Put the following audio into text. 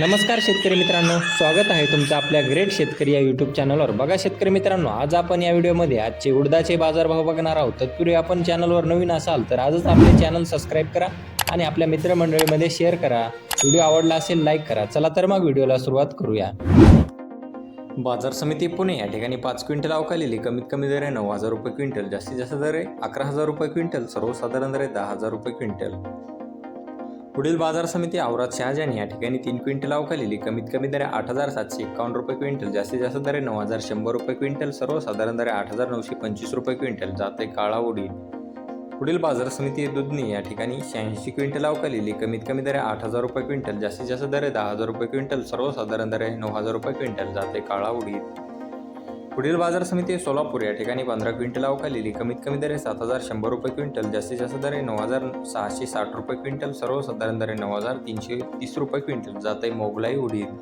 नमस्कार शेतकरी मित्रांनो स्वागत आहे तुमचं आपल्या ग्रेट शेतकरी या यूट्यूब चॅनलवर बघा शेतकरी मित्रांनो आज आपण या व्हिडिओमध्ये आजचे उडदाचे बाजारभाव बघणार आहोत. तत्पूर्वी आपण चॅनलवर नवीन असाल तर आजच आपले चॅनल सबस्क्राईब करा आणि आपल्या मित्रमंडळीमध्ये शेअर करा. व्हिडिओ आवडला असेल लाईक करा. चला तर मग व्हिडिओला सुरुवात करूया. बाजार समिती पुणे या ठिकाणी पाच क्विंटल अवकालेली कमीत कमी दर आहे नऊ हजार रुपये क्विंटल जास्तीत जास्त दर आहे अकरा हजार रुपये क्विंटल सर्वसाधारण दर आहे दहा हजार रुपये क्विंटल. पुढील बाजार समिती औरात शहाजानी या ठिकाणी तीन क्विंटल अवकालेली कमीत कमी दर आठ हजार सातशे एकावन्न रुपये क्विंटल जास्तीत जास्त दरे नऊ हजार शंभर रुपये क्विंटल सर्वसाधारण दरे आठ हजार नऊशे पंचवीस रुपये क्विंटल जाते काळा उडीद. पुढील बाजार समिती दुधनी या ठिकाणी शहाऐंशी क्विंटल अवकालेली कमीत कमी दरे आठ हजार रुपये क्विंटल जास्तीत जास्त दरे दहा हजार रुपये क्विंटल सर्वसाधारण दरे नऊ हजार रुपये क्विंटल जाते काळा उडीद. पुढील बाजार समिती सोलापूर या ठिकाणी पंधरा क्विंटल अवकालेली कमीत कमी दरे सात हजार शंभर रुपये क्विंटल जास्तीत जास्त दरे नऊ हजार सहाशे साठ रुपये क्विंटल सर्वसाधारण दरे नऊ हजार तीनशे तीस रुपये क्विंटल जात आहे मोगलाई उडीद.